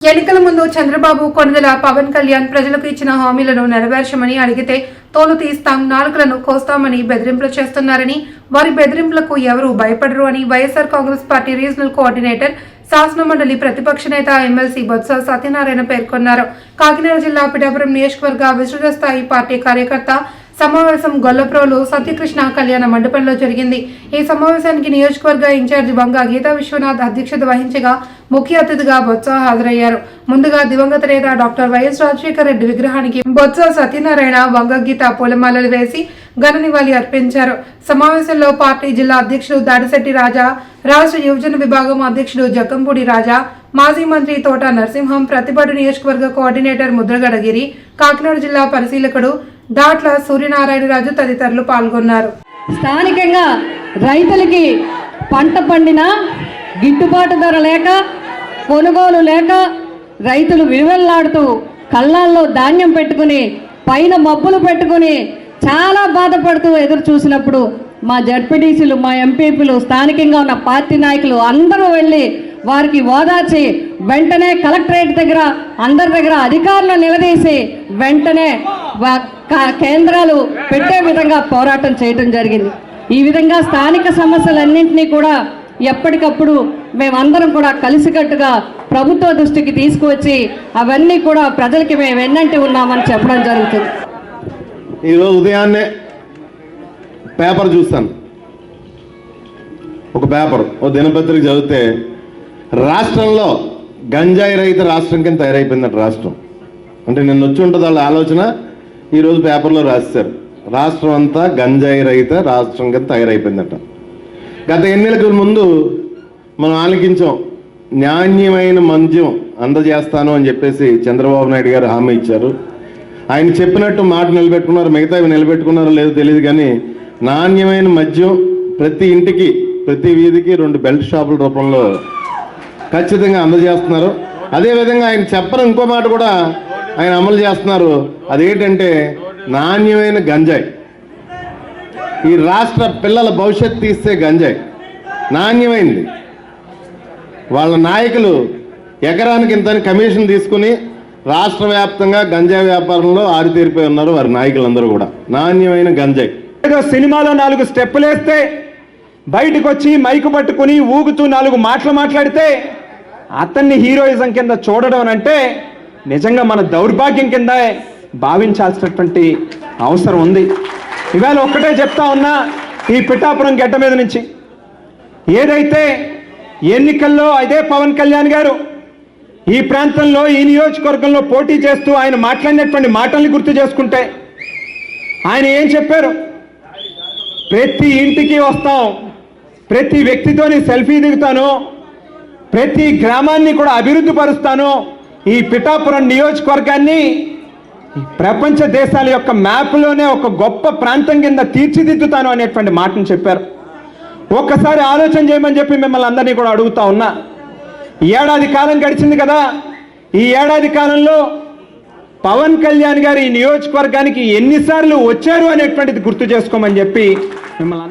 ఎన్నికల ముందు చంద్రబాబు కొణిదెల పవన్ కళ్యాణ్ ప్రజలకు ఇచ్చిన హామీలను నెరవేర్చమని అడిగితే తోలు తీస్తాం నాలుకలను కోస్తామని బెదిరింపులు చేస్తున్నారని వారి బెదిరింపులకు ఎవరూ భయపడరు అని YSR Congress party regional coordinator శాసనమండలి ప్రతిపక్ష నేత ఎమ్మెల్సీ బొత్స సత్యనారాయణ పేర్కొన్నారు. కాకినాడ జిల్లా పిఠాపురం నియోజకవర్గ విస్తృత స్థాయి పార్టీ కార్యకర్త సమావేశం గొల్లప్రోలు సత్యకృష్ణ కళ్యాణ మండపంలో జరిగింది. ఈ సమావేశానికి నియోజకవర్గ ఇన్ఛార్జి బంగా గీతా విశ్వనాథ్ అధ్యక్షత వహించగా ముఖ్య అతిథిగా బొత్స హాజరయ్యారు. ముందుగా దివంగత నేత డాక్టర్ వైఎస్ రాజశేఖర రెడ్డి విగ్రహానికి బొత్స సత్యనారాయణ వంగగీత పూలమాలలు వేసి ఘన నివాళి అర్పించారు. సమావేశంలో పార్టీ జిల్లా అధ్యక్షుడు దాడిశెట్టి రాజా రాష్ట్ర యువజన విభాగం అధ్యక్షుడు జక్కంపూడి రాజా మాజీ మంత్రి తోట నరసింహం ప్రతిపాటు నియోజకవర్గ కోఆర్డినేటర్ ముద్రగడగిరి కాకినాడ జిల్లా పరిశీలకుడు దాట్ల సూర్యనారాయణరాజు తదితరులు పాల్గొన్నారు. స్థానికంగా రైతులకి పంట పండిన గిట్టుబాటు ధర లేక కొనుగోలు లేక రైతులు విలువెల్లాడుతూ కళ్ళాల్లో ధాన్యం పెట్టుకుని పైన మబ్బులు పెట్టుకుని చాలా బాధపడుతూ ఎదురు చూసినప్పుడు మా జడ్పీటీసీలు మా ఎంపీపీలు స్థానికంగా ఉన్న పార్టీ నాయకులు అందరూ వెళ్ళి వారికి ఓదార్చి వెంటనే కలెక్టరేట్ దగ్గర అందరి దగ్గర అధికారులు నిలదీసి వెంటనే వా- కేంద్రాలు పెట్టే విధంగా పోరాటం చేయడం జరిగింది. ఈ విధంగా స్థానిక సమస్యలన్నింటినీ కూడా ఎప్పటికప్పుడు మేమందరం కూడా కలిసికట్టుగా ప్రభుత్వ దృష్టికి తీసుకువచ్చి అవన్నీ కూడా ప్రజలకి మేము వెన్నంటి ఉన్నామని చెప్పడం జరుగుతుంది. ఈరోజు ఉదయాన్నే పేపర్ చూస్తాను. ఒక పేపర్ ఓ దినపత్రిక చదివితే రాష్ట్రంలో గంజాయి రహిత రాష్ట్రం కింద తయారైపోయిందట రాష్ట్రం. అంటే నిన్న వచ్చి ఉంటుంది వాళ్ళ ఆలోచన ఈరోజు పేపర్లో రాశారు. రాష్ట్రం అంతా గంజాయి రహిత రాష్ట్రం కింద తయారైపోయిందట. గత ఎన్నికలకు ముందు మనం ఆలకించాం నాణ్యమైన మద్యం అందజేస్తాను అని చెప్పేసి చంద్రబాబు నాయుడు గారు హామీ ఇచ్చారు. ఆయన చెప్పినట్టు మాట నిలబెట్టుకున్నారు మిగతావి నిలబెట్టుకున్నారో లేదో తెలియదు కానీ నాణ్యమైన మద్యం ప్రతి ఇంటికి ప్రతి వీధికి రెండు బెల్ట్ షాపుల రూపంలో ఖచ్చితంగా అందజేస్తున్నారు. అదేవిధంగా ఆయన చెప్పని ఇంకో మాట కూడా ఆయన అమలు చేస్తున్నారు. అదేంటంటే నాణ్యమైన గంజాయి. ఈ రాష్ట్ర పిల్లల భవిష్యత్ తీస్తే గంజాయి. నాణ్యమైంది. వాళ్ళ నాయకులు ఎకరానికి ఇంత కమిషన్ తీసుకుని రాష్ట్ర వ్యాప్తంగా గంజాయి వ్యాపారంలో ఆరితేరిపోయి ఉన్నారు వారి నాయకులందరూ కూడా. నాణ్యమైన గంజాయి. ఏదో సినిమాలో నాలుగు స్టెప్పులు వేస్తే బయటకు వచ్చి మైకు పట్టుకుని ఊగుతూ నాలుగు మాటలు మాట్లాడితే అతన్ని హీరోయిజం కింద చూడడం అంటే నిజంగా మన దౌర్భాగ్యం కింద భావించాల్సినటువంటి అవసరం ఉంది. ఇవాళ ఒక్కటే చెప్తా ఉన్నా ఈ పిఠాపురం గడ్డ మీద నుంచి. ఏదైతే ఎన్నికల్లో అదే పవన్ కళ్యాణ్ గారు ఈ ప్రాంతంలో ఈ నియోజకవర్గంలో పోటీ చేస్తూ ఆయన మాట్లాడినటువంటి మాటల్ని గుర్తు చేసుకుంటే ఆయన ఏం చెప్పారు? ప్రతి ఇంటికి వస్తాం ప్రతి వ్యక్తితోని సెల్ఫీ దిగుతాను ప్రతి గ్రామాన్ని కూడా అభివృద్ధి పరుస్తాను ఈ పిఠాపురం నియోజకవర్గాన్ని ప్రపంచ దేశాల యొక్క మ్యాప్లోనే ఒక గొప్ప ప్రాంతం కింద తీర్చిదిద్దుతాను అనేటువంటి మాటను చెప్పారు. ఒక్కసారి ఆలోచన చేయమని చెప్పి మిమ్మల్ని అందరినీ కూడా అడుగుతా ఉన్నా. ఈ ఏడాది కాలం గడిచింది కదా. ఈ ఏడాది కాలంలో పవన్ కళ్యాణ్ గారు ఈ నియోజకవర్గానికి ఎన్నిసార్లు వచ్చారు అనేటువంటిది గుర్తు చేసుకోమని చెప్పి మిమ్మల్ని